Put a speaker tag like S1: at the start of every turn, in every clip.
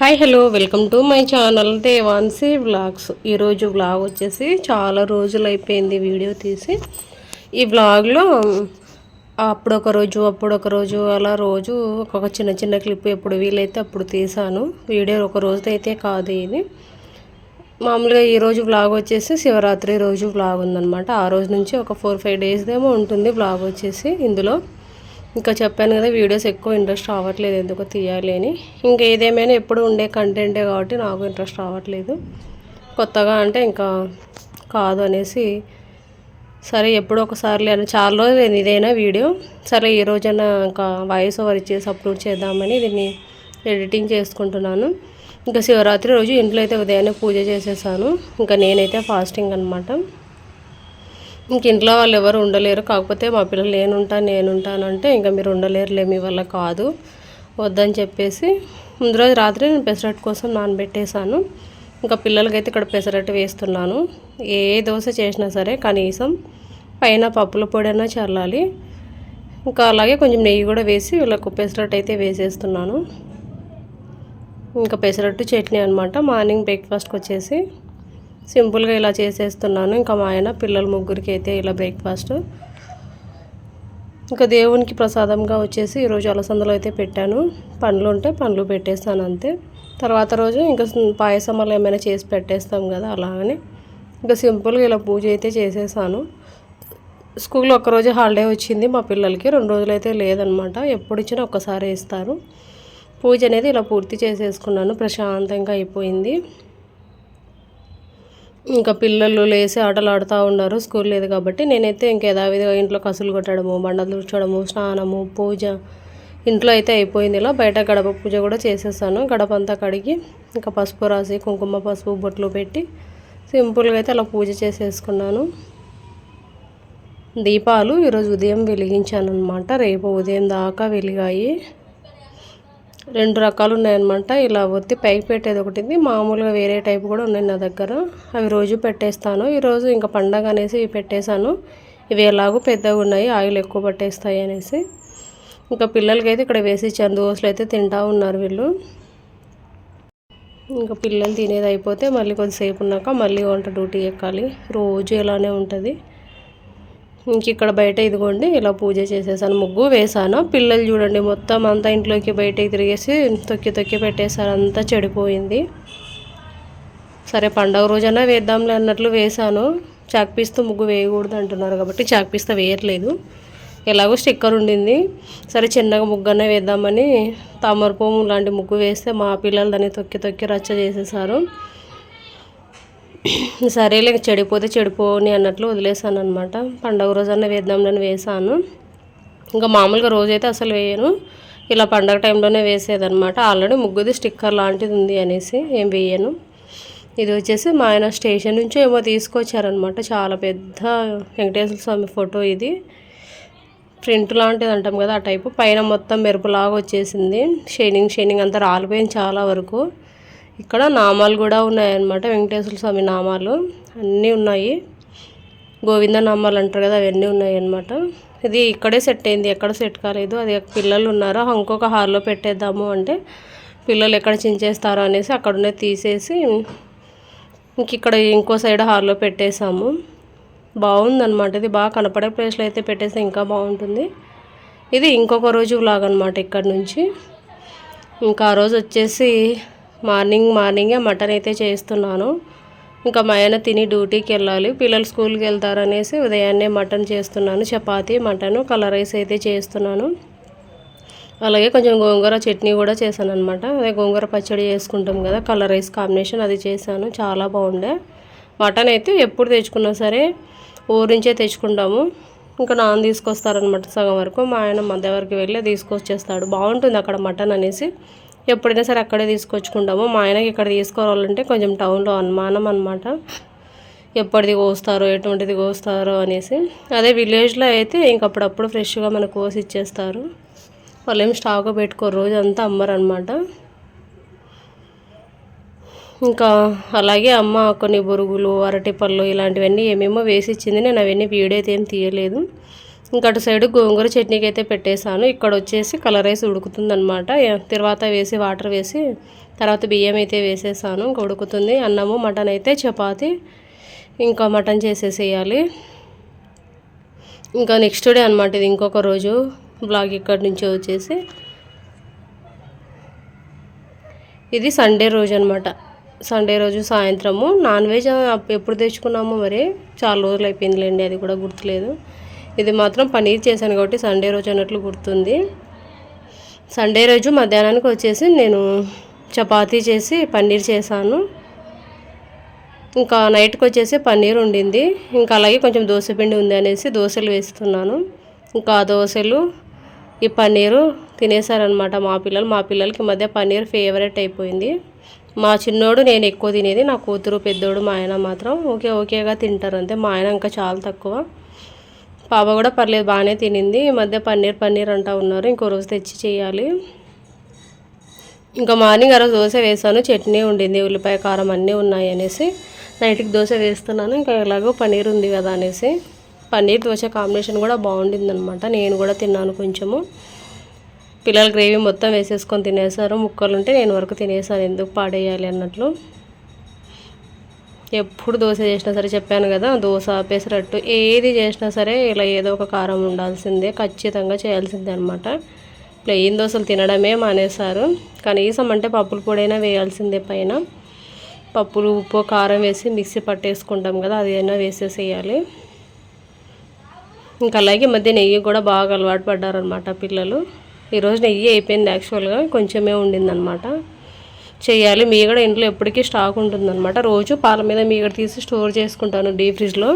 S1: Hi hello welcome to my channel Devanshi vlogs. ఈరోజు vlog వచ్చేసి చాలా రోజులు అయిపోయింది వీడియో తీసి. ఈ వ్లాగ్లో అప్పుడొక రోజు అప్పుడొక రోజు అలా రోజు ఒక్కొక్క చిన్న చిన్న క్లిప్ ఎప్పుడు వీలైతే అప్పుడు తీసాను. వీడియో ఒక రోజు అయితే కాదు ఇది. మామూలుగా ఈరోజు వ్లాగ్ వచ్చేసి శివరాత్రి రోజు వ్లాగ్ ఉందన్నమాట. ఆ రోజు నుంచి ఒక ఫోర్ ఫైవ్ డేస్ ఏమో ఉంటుంది వ్లాగ్ వచ్చేసి ఇందులో. ఇంకా చెప్పాను కదా వీడియోస్ ఎక్కువ ఇంట్రెస్ట్ రావట్లేదు ఎందుకో తీయాలి అని. ఇంకా ఏదేమైనా ఎప్పుడు ఉండే కంటెంటే కాబట్టి నాకు ఇంట్రెస్ట్ రావట్లేదు. కొత్తగా అంటే ఇంకా కాదు అనేసి సరే ఎప్పుడో ఒకసారి అని చాలా రోజులు ఇదైనా వీడియో. సరే ఈ రోజైనా ఇంకా వాయిస్ ఓవర్ ఇచ్చేసి అప్లోడ్ చేద్దామని దీన్ని ఎడిటింగ్ చేసుకుంటున్నాను. ఇంకా శివరాత్రి రోజు ఇంట్లో అయితే ఉదయాన్నే పూజ చేసేసాను. ఇంకా నేనైతే ఫాస్టింగ్ అనమాట ఇంక ఇంట్లో వాళ్ళు ఎవరు ఉండలేరు. కాకపోతే మా పిల్లలు నేనుంటాను నేనుంటానంటే ఇంకా మీరు ఉండలేరులే మీ వల్ల కాదు. వద్దని చెప్పేసి ముందు రోజు రాత్రి నేను పెసరట్టు కోసం నానబెట్టేశాను. ఇంకా పిల్లలకైతే ఇక్కడ పెసరట్టు వేస్తున్నాను. ఏ దోశ చేసినా సరే కనీసం పైన పప్పుల పొడైనా అయినా చల్లాలి. ఇంకా అలాగే కొంచెం నెయ్యి కూడా వేసి వీళ్ళకు పెసరట్టు అయితే వేసేస్తున్నాను. ఇంకా పెసరట్టు చట్నీ అనమాట మార్నింగ్ బ్రేక్ఫాస్ట్కి వచ్చేసి సింపుల్గా ఇలా చేసేస్తున్నాను. ఇంకా మా ఆయన పిల్లల ముగ్గురికి అయితే ఇలా బ్రేక్ఫాస్ట్. ఇంకా దేవునికి ప్రసాదంగా వచ్చేసి ఈరోజు అలసందలు అయితే పెట్టాను. పండ్లు ఉంటే పండ్లు పెట్టేస్తాను అంతే. తర్వాత రోజు ఇంకా పాయసం అలా ఏమైనా చేసి పెట్టేస్తాం కదా అలాగని. ఇంకా సింపుల్గా ఇలా పూజ అయితే చేసేసాను. స్కూల్లో ఒక్కరోజు హాలిడే వచ్చింది మా పిల్లలకి. రెండు రోజులు అయితే లేదనమాట. ఎప్పుడు ఇచ్చినా ఒక్కసారి ఇస్తారు. పూజ అనేది ఇలా పూర్తి చేసేసుకున్నాను. ప్రశాంతంగా అయిపోయింది. ఇంకా పిల్లలు లేసి ఆటలు ఆడుతూ ఉన్నారు. స్కూల్ లేదు కాబట్టి నేనైతే ఇంకా యథావిధిగా ఇంట్లో కసులు కొట్టడము బండలు తుడచడము స్నానము పూజ ఇంట్లో అయితే అయిపోయింది. ఇలా బయట గడప పూజ కూడా చేసేసాను. గడప అంతా కడిగి ఇంకా పసుపు రాసి కుంకుమ పసుపు బొట్లు పెట్టి సింపుల్గా అయితే అలా పూజ చేసేసుకున్నాను. దీపాలు ఈరోజు ఉదయం వెలిగించాను అనమాట రేపు ఉదయం దాకా వెలిగాయి. రెండు రకాలు ఉన్నాయన్నమాట. ఇలా ఒత్తి పైకి పెట్టేది ఒకటి మామూలుగా వేరే టైప్ కూడా ఉన్నాయి నా దగ్గర. అవి రోజు పెట్టేస్తాను. ఈరోజు ఇంకా పండగ అనేసి ఇవి పెట్టేశాను. ఇవి ఎలాగో పెద్దగా ఉన్నాయి. ఆయిల్ ఎక్కువ పట్టేస్తాయి అనేసి. ఇంకా పిల్లలకైతే ఇక్కడ వేసి ఇచ్చాను దోశలు అయితే తింటూ ఉన్నారు వీళ్ళు. ఇంకా పిల్లలు తినేది అయిపోతే మళ్ళీ కొద్దిసేపు ఉన్నాక మళ్ళీ వంట డ్యూటీ ఎక్కాలి. రోజు ఇలానే ఉంటుంది. ఇంక ఇక్కడ బయట ఇదిగోండి ఇలా పూజ చేసేసాను ముగ్గు వేసాను. పిల్లలు చూడండి మొత్తం అంతా ఇంట్లోకి బయటకి తిరిగేసి తొక్కి తొక్కి పెట్టేశారు అంతా చెడిపోయింది. సరే పండగ రోజైనా వేద్దాంలే అన్నట్లు వేసాను చాక్పీస్తో ముగ్గు వేయకూడదు అంటున్నారు కాబట్టి చాక్పీస్తో వేయట్లేదు. ఎలాగో స్టిక్కర్ ఉండింది. సరే చిన్నగా ముగ్గనే వేద్దామని తామరపోము లాంటి ముగ్గు వేస్తే మా పిల్లలు దాన్ని తొక్కి తొక్కి రచ్చ చేసేసారు. సరేలే చెడిపోతే చెడిపోని అన్నట్లు వదిలేసాను అనమాట పండగ రోజన్నా వేద్దాంలని వేసాను ఇంకా మామూలుగా రోజైతే అసలు వేయను. ఇలా పండగ టైంలోనే వేసేదనమాట ఆల్రెడీ ముగ్గుది స్టిక్కర్ లాంటిది ఉంది అనేసి ఏం వేయను. ఇది వచ్చేసి మా ఆయన స్టేషన్ నుంచి ఏమో తీసుకొచ్చారనమాట చాలా పెద్ద వెంకటేశ్వర స్వామి ఫోటో ఇది. ప్రింట్ లాంటిది అంటాం కదా ఆ టైపు. పైన మొత్తం మెరుపులాగా వచ్చేసింది. షైనింగ్ షైనింగ్ అంతా రాలిపోయింది చాలా వరకు. ఇక్కడ నామాలు కూడా ఉన్నాయన్నమాట. వెంకటేశ్వర స్వామి నామాలు అన్నీ ఉన్నాయి. గోవింద నామాలు అంటారు కదా అవన్నీ ఉన్నాయి అన్నమాట ఇది ఇక్కడే సెట్ అయింది. ఎక్కడ సెట్ కాలేదు. అది పిల్లలు ఉన్నారు? ఇంకొక హాల్లో పెట్టేద్దాము అంటే పిల్లలు ఎక్కడ చించేస్తారో అనేసి అక్కడనే తీసేసి ఇంక ఇక్కడ ఇంకో సైడ్ హాల్లో పెట్టేశాము. బాగుందన్నమాట. ఇది బాగా కనపడే ప్లేస్లో అయితే పెట్టేస్తే ఇంకా బాగుంటుంది. ఇది ఇంకొక రోజు లాగనమాట ఇక్కడ నుంచి. ఇంకా ఆ రోజు వచ్చేసి మార్నింగ్ మార్నింగే మటన్ అయితే చేస్తున్నాను. ఇంకా మా ఆయన తిని డ్యూటీకి వెళ్ళాలి. పిల్లలు స్కూల్కి వెళ్తారనేసి ఉదయాన్నే మటన్ చేస్తున్నాను. చపాతి మటన్ కలర్ రైస్ అయితే చేస్తున్నాను. అలాగే కొంచెం గోంగూర చట్నీ కూడా చేశాను అనమాట అదే గోంగూర పచ్చడి చేసుకుంటాం కదా కలర్ రైస్ కాంబినేషన్ అది చేశాను. చాలా బాగుండే. మటన్ అయితే ఎప్పుడు తెచ్చుకున్నా సరే ఊరి నుంచే తెచ్చుకుంటాము. ఇంకా నాన్న తీసుకొస్తారనమాట సగం వరకు. మా ఆయన మధ్య వరకు వెళ్ళి తీసుకొచ్చేస్తాడు. బాగుంటుంది అక్కడ మటన్ అనేసి. ఎప్పుడైనా సరే అక్కడే తీసుకొచ్చుకుంటాము. మా ఆయనకి ఇక్కడ తీసుకోవాలంటే కొంచెం టౌన్లో అనుమానం అనమాట ఎప్పటిది కోస్తారో ఎటువంటిది కోస్తారో అనేసి. అదే విలేజ్లో అయితే ఇంకప్పుడప్పుడు ఫ్రెష్గా మనకు కోసి ఇచ్చేస్తారు. వాళ్ళు ఏం స్టాక్ పెట్టుకోరు. రోజు అంతా అమ్మరనమాట ఇంకా అలాగే అమ్మ కొన్ని బురుగులు అరటి పళ్ళు ఇలాంటివన్నీ ఏమేమో వేసి ఇచ్చింది. నేను అవన్నీ వీడియో అయితే ఏం తీయలేదు. ఇంకా అటు సైడ్ గోంగూర చట్నీకి అయితే పెట్టేశాను. ఇక్కడ వచ్చేసి కలర్ రైస్ ఉడుకుతుంది అనమాట తర్వాత వేసి వాటర్ వేసి తర్వాత బియ్యం అయితే వేసేసాను. ఇంకా ఉడుకుతుంది. అన్నము మటన్ అయితే చపాతి ఇంకా మటన్ చేసేసేయాలి. ఇంకా నెక్స్ట్ డే అనమాట ఇది. ఇంకొక రోజు బ్లాగ్ ఇక్కడి నుంచి వచ్చేసి. ఇది సండే రోజు అనమాట సండే రోజు సాయంత్రము. నాన్ వెజ్ ఎప్పుడు తెచ్చుకున్నాము మరి? చాలా రోజులు అయిపోయిందిలేండి. అది కూడా గుర్తులేదు. ఇది మాత్రం పనీర్ చేశాను కాబట్టి సండే రోజు అన్నట్లు గుర్తుంది. సండే రోజు మధ్యాహ్నానికి వచ్చేసి నేను చపాతీ చేసి పన్నీర్ చేశాను. ఇంకా నైట్కి వచ్చేసి పన్నీర్ ఉండింది. ఇంకా అలాగే కొంచెం దోశ పిండి ఉంది అనేసి దోశలు వేస్తున్నాను. ఇంకా దోశలు ఈ పన్నీరు తినేసారనమాట మా పిల్లలు. మా పిల్లలకి మధ్య పన్నీర్ ఫేవరెట్ అయిపోయింది. మా చిన్నోడు నేను ఎక్కువ తినేది నా కూతురు పెద్దోడు మా ఆయన మాత్రం ఓకే ఓకేగా తింటారు అంతే. మా ఆయన ఇంకా చాలా తక్కువ. పాప కూడా పర్లేదు బాగానే తినింది. ఈ మధ్య పన్నీర్ పన్నీర్ అంటా ఉన్నారు. ఇంకో రోజు తెచ్చి చేయాలి. ఇంకా మార్నింగ్ ఆ రోజు దోశ వేసాను. చట్నీ ఉండింది ఉల్లిపాయ కారం అన్నీ ఉన్నాయి అనేసి. నైట్కి దోశ వేస్తున్నాను. ఇంకా ఎలాగో పన్నీర్ ఉంది కదా అనేసి. పన్నీర్ దోశ కాంబినేషన్ కూడా బాగుండింది అనమాట నేను కూడా తిన్నాను కొంచెము. పిల్లలు గ్రేవీ మొత్తం వేసేసుకొని తినేసారు ముక్కలు ఉంటే నేను వరకు తినేసాను ఎందుకు పాడేయాలి అన్నట్లు. ఎప్పుడు దోశ చేసినా సరే చెప్పాను కదా దోశ పెసరట్టు ఏది చేసినా సరే ఇలా ఏదో ఒక కారం ఉండాల్సిందే ఖచ్చితంగా చేయాల్సిందే అనమాట ప్లెయిన్ దోశలు తినడమే మానేశారు. కనీసం అంటే పప్పుల పొడైనా వేయాల్సిందే పైన. పప్పులు ఉప్పు కారం వేసి మిక్సీ పట్టేసుకుంటాం కదా అది వేసేసేయాలి. ఇంకా అలాగే మధ్య నెయ్యి కూడా బాగా అలవాటు పడ్డారనమాట పిల్లలు. ఈరోజు నెయ్యి అయిపోయింది యాక్చువల్గా కొంచెమే ఉండిందనమాట చేయాలి. మీగడ ఇంట్లో ఎప్పటికీ స్టాక్ ఉంటుందన్నమాట. రోజు పాల మీద మీగడ తీసి స్టోర్ చేసుకుంటాను డీప్ ఫ్రిడ్జ్లో.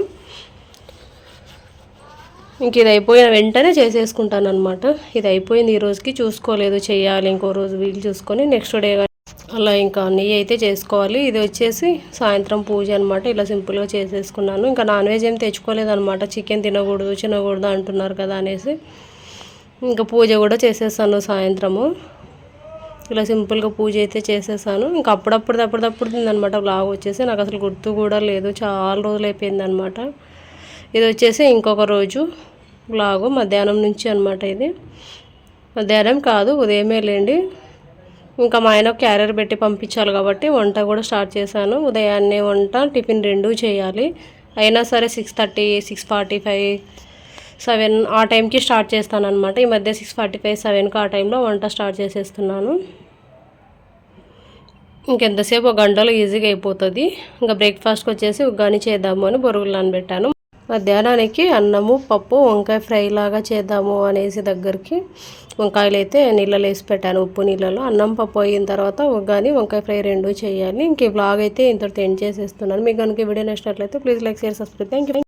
S1: ఇంక ఇది అయిపోయిన వెంటనే చేసేసుకుంటాను అనమాట ఇది అయిపోయింది ఈ రోజుకి. చూసుకోలేదు చేయాలి. ఇంకో రోజు వీలు చూసుకొని నెక్స్ట్ డే అలా ఇంకా నెయ్యి అయితే చేసుకోవాలి. ఇది వచ్చేసి సాయంత్రం పూజ అనమాట ఇలా సింపుల్గా చేసేసుకున్నాను. ఇంకా నాన్ వెజ్ ఏం తెచ్చుకోలేదనమాట చికెన్ తినకూడదు తినకూడదు అంటున్నారు కదా అనేసి. ఇంకా పూజ కూడా చేసేసాను సాయంత్రము. ఇలా సింపుల్గా పూజ అయితే చేసేసాను. ఇంకా అప్పుడప్పుడు అప్పుడప్పుడు తిందనమాట బ్లాగ్ వచ్చేసి నాకు అసలు గుర్తు కూడా లేదు. చాలా రోజులు అయిపోయింది అనమాట ఇది వచ్చేసి ఇంకొక రోజు బ్లాగు మధ్యాహ్నం నుంచి అనమాట ఇది. మధ్యాహ్నం కాదు ఉదయమే లేండి. ఇంకా మా ఆయన క్యారియర్ పెట్టి పంపించాలి కాబట్టి వంట కూడా స్టార్ట్ చేశాను. ఉదయాన్నే వంట టిఫిన్ రెండు చేయాలి. అయినా సరే six thirty six forty five seven ఆ టైంకి స్టార్ట్ చేస్తాను అనమాట ఈ మధ్య సిక్స్ ఫార్టీ ఫైవ్ సెవెన్కి ఆ టైంలో వంట స్టార్ట్ చేసేస్తున్నాను. ఇంకెంతసేపు? ఒక గంటలో ఈజీగా అయిపోతుంది. ఇంకా బ్రేక్ఫాస్ట్కి వచ్చేసి ఉగ్గాని చేద్దాము అని బొరుగులు నానబెట్టాను. మధ్యాహ్నానికి అన్నము పప్పు వంకాయ ఫ్రై లాగా చేద్దాము అనేసి దగ్గరికి వంకాయలు అయితే నీళ్ళలో వేసి పెట్టాను. ఉప్పు నీళ్ళలో. అన్నం పప్పు అయిన తర్వాత ఉగ్గాని వంకాయ ఫ్రై రెండు చేయాలి. ఇంక ఈ బ్లాగ్ అయితే ఇంతటితో ఎండ్ చేసేస్తున్నాను. మీకు కనుక వీడియో నచ్చినట్లయితే please like share subscribe. Thank you